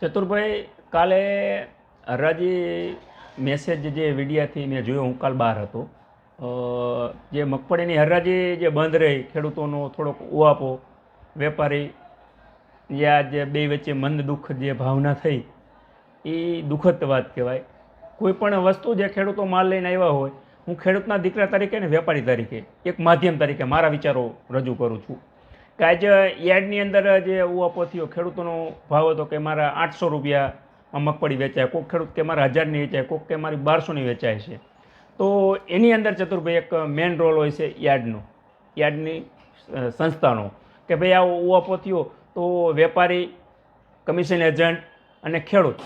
ચતુરભાઈ, કાલે હરાજી મેસેજ જે વિડીયાથી મેં જોયો, હું કાલ બહાર હતો. જે મગફળીની હરાજી જે બંધ રહી, ખેડૂતોનો થોડોક ઉવાપો વેપારી યા જે બે વચ્ચે મંદ દુઃખ જે ભાવના થઈ એ દુઃખદ વાત કહેવાય. કોઈ પણ વસ્તુ જે ખેડૂતો માલ લઈને આવ્યા હોય, હું ખેડૂતના દીકરા તરીકે ને વેપારી તરીકે, એક માધ્યમ તરીકે મારા વિચારો રજૂ કરું છું. કે આજે યાર્ડની અંદર જે ઉવાપો થયો ખેડૂતોનો ભાવ હતો કે મારા આઠસો રૂપિયા મગફળી વેચાય કોઈક ખેડૂત કે મારા હજારની વેચાય કોઈક કે મારી બારસોની વેચાય છે. તો એની અંદર ચતુરભાઈ એક મેન રોલ હોય છે યાર્ડનો, યાર્ડની સંસ્થાનો. કે ભાઈ આ ઉવાપો થયો તો વેપારી કમિશન એજન્ટ અને ખેડૂત.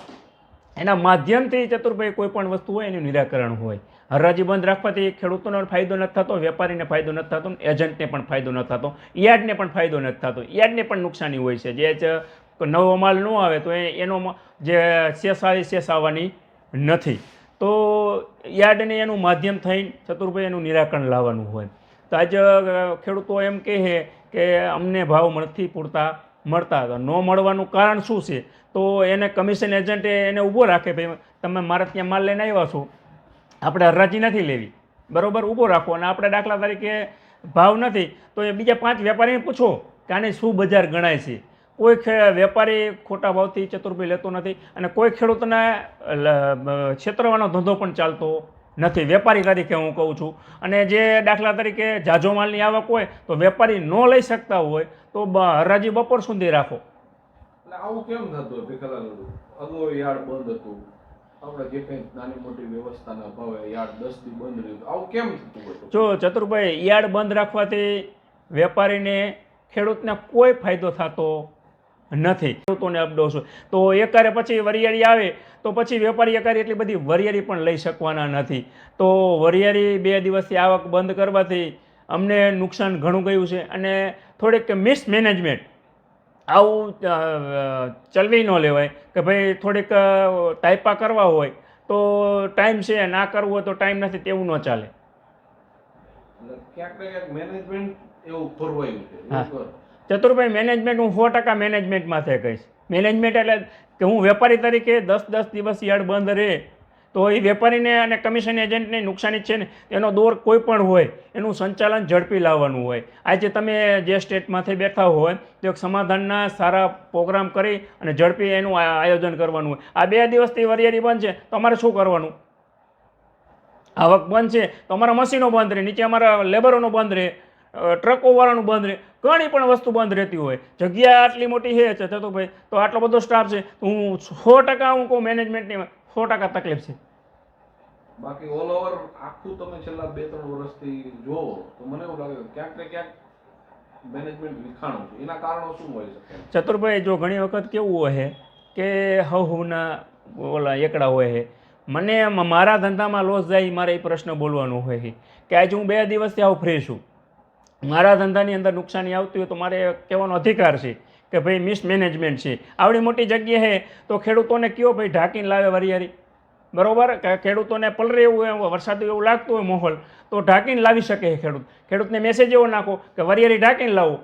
એના માધ્યમથી ચતુરભાઈ કોઈ પણ વસ્તુ હોય એનું નિરાકરણ હોય. હરાજી બંધ રાખવાથી ખેડૂતોને ફાયદો નથી થતો, વેપારીને ફાયદો નથી થતો એજન્ટને પણ ફાયદો નથી થતો. યાર્ડને પણ ફાયદો નથી થતો. યાર્ડને પણ નુકસાની હોય છે. જે નવો માલ ન આવે તો એનો જે શેષ આવે શેષ આવવાની નથી. તો યાર્ડને એનું માધ્યમ થઈને ચતુરભાઈ એનું નિરાકરણ લાવવાનું હોય. તો આજે ખેડૂતો એમ કહે કે અમને ભાવ નથી પૂરતા મળતા હતા. ન મળવાનું કારણ શું છે? તો એને કમિશન એજન્ટે એને ઊભો રાખે, ભાઈ, તમે મારા ત્યાં માલ લઈને આવ્યા છો. આપણે હરાજી નથી લેવી. બરાબર? ઊભો રાખો અને આપણે દાખલા તરીકે ભાવ નથી, તો એ બીજા પાંચ વેપારીને પૂછો કે આને શું બજાર ગણાય છે. કોઈ વેપારી ખોટા ભાવથી ચતુર્ભી લેતો નથી અને કોઈ ખેડૂતને છેતરવાનો ધંધો પણ ચાલતો નથી. વેપારી તરીકે હું કહું છું. અને જે દાખલા તરીકે જાજો માલની આવક હોય, તો વેપારી ન લઈ શકતા હોય, તો હરાજી બપોર સુધી રાખો. આવું કેમ થતું બંધ હતું. આપણે જે બંધ જો ચતુરભાઈ, યાર્ડ બંધ રાખવાથી વેપારીને ખેડૂતને કોઈ ફાયદો થતો નથી. ખેડૂતોને અપડોસ તો એકારે પછી વરિયાળી આવે, તો પછી વેપારી એકારે એટલી બધી વરિયાળી પણ લઈ શકવાના નથી. તો વરિયાળી બે દિવસથી આવક બંધ કરવાથી અમને નુકસાન ઘણું ગયું છે અને થોડીક મિસમેનેજમેન્ટ આવું ચલવી ન લેવાય કે ભાઈ થોડીક ટાઈપા કરવા હોય તો ટાઈમ છે ના કરવું હોય તો ટાઈમ નથી તેવું ન ચાલે. ચતુરભાઈ મેનેજમેન્ટ હું સો ટકા મેનેજમેન્ટમાંથી કહીશ. મેનેજમેન્ટ એટલે કે હું વેપારી તરીકે દસ દસ દિવસ યાર્ડ બંધ રહે તો એ વેપારીને અને કમિશન એજન્ટને નુકસાની છે ને, એનો દોર કોઈ પણ હોય, એનું સંચાલન ઝડપી લાવવાનું હોય. આજે તમે જે સ્ટેટમાંથી બેઠા હોય, તો એક સમાધાનના સારા પ્રોગ્રામ કરી અને ઝડપી એનું આયોજન કરવાનું હોય. આ બે દિવસથી વરિયાળી બંધ છે, તો અમારે શું કરવાનું? આવક બંધ છે, તો અમારા મશીનો બંધ રહે, નીચે અમારા લેબરોનો બંધ રહે ટ્રકોવાળાનું બંધ રહે, ઘણી પણ વસ્તુ બંધ રહેતી હોય. જગ્યા આટલી મોટી છે છે ભાઈ, તો આટલો બધો સ્ટાફ છે હું સો ટકા હું કહું મેનેજમેન્ટની સો ટકા તકલીફ છે. બાકી ઓલ ઓવર આખું તમે છેલ્લા બે ત્રણ વર્ષથી જોવો તો મને એવું લાગે ક્યાંક ને ક્યાંક મેનેજમેન્ટ વિખાણું છે. એના કારણો શું હોય શકે? ચતુરભાઈ જો ઘણી વખત કેવું હોય છે કે હવ હવના ઓલા એકડા હોય છે મને મારા ધંધામાં લોસ જાય મારે એ પ્રશ્ન બોલવાનો હોય છે કે આજે હું બે દિવસથી આવું ફ્રી છું. મારા ધંધાની અંદર નુકસાની આવતી હોય તો મારે કહેવાનો અધિકાર છે. કે ભાઈ મિસમેનેજમેન્ટ છે. આવડી મોટી જગ્યા છે તો ખેડૂતોને કયો ભાઈ ઢાંકીને લાવે વરિયાળી? બરોબર? ખેડૂતોને પલરે એવું હોય વરસાદ એવું લાગતું હોય માહોલ, તો ઢાંકીને લાવી શકે ખેડૂત. ખેડૂતને મેસેજ એવો નાખો કે વરિયારી ઢાંકીને લાવો.